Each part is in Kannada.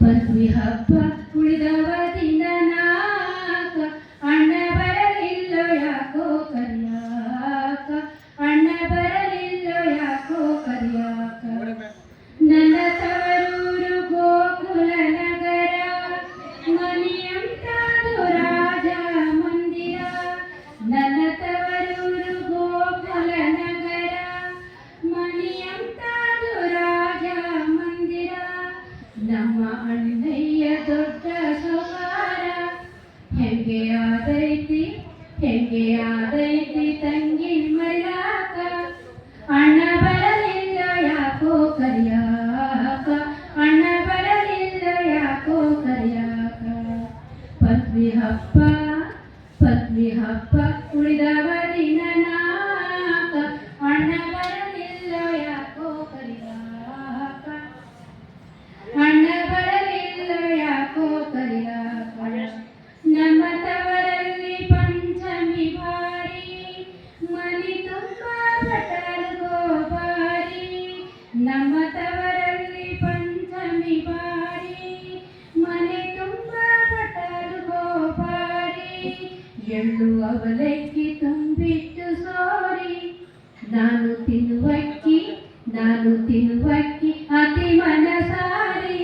ಪಂಚಮಿ ಹಬ್ಬ ನಮ್ಮ ಅಣ್ಣಯ್ಯ ದೊಡ್ಡ ಸೊಕಾರ ಹೆಂಗೆ ಆದೈತಿ ಹೆಂಗೆ ಆದೈತಿ ತಂಗಿ ಮೈಲಾಕ. ಅಣ್ಣ ಬರಲಿಲ್ಲ ಯಾಕೋ ಕರಿಯಾಕ. ಅಣ್ಣ ಬರಲಿಲ್ಲ ಯಾಕೋ ಕರಿಯಾಕ. ಪತ್ನಿ ಹಬ್ಬ ಪತ್ನಿ ಹಬ್ಬ ಉಳಿದವ ಎಳ್ಳು ಅವಲಕ್ಕಿ ತುಂಬಿಟ್ಟು ಸಾರಿ. ನಾನು ತಿನ್ನುವಕ್ಕಿ ನಾನು ತಿನ್ನುವಕ್ಕಿ ಅತಿ ಮನಸಾರಿ.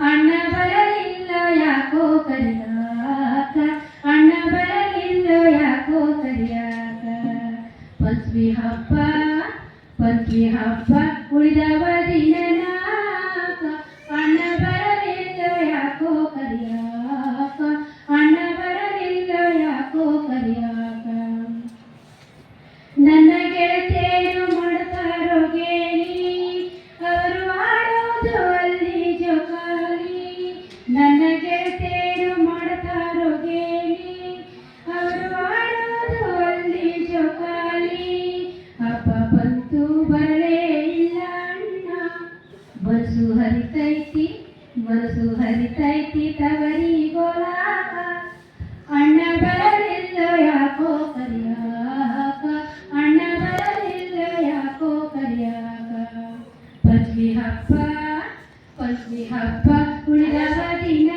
ಅಣ್ಣ ಬರಲಿಲ್ಲ ಯಾಕೋ ಕರಿಯಾಕ, ಅಣ್ಣ ಬರಲಿಲ್ಲ ಯಾಕೋ ಕರಿಯಾಕ. ಪಂಚಮಿ ಹಬ್ಬ ಪಂಚಮಿ ಹಬ್ಬ ಉಳಿದವ ದಿನ ಅಣ್ಣ ಬರಲಿಲ್ಲ ಯಾಕೋ ಕರಿಯಾಕ. ಹರಿತೈತಿ, ಮನಸ್ಸು ಹರಿತೈತಿ, ತವರಿ ಗೋಲಾಕ. ಅಣ್ಣ ಬರಲಿಲ್ಲ ಯಾಕೋ ಕರಿಯಾಕ. ಅಣ್ಣ ಬರಲಿಲ್ಲ ಯಾಕೋ ಕರಿಯಾಕ. ಪಂಚಮಿ ಹಬ್ಬ ಪಂಚಮಿ ಹಬ್ಬ ಉಳಿದವ ದಿನ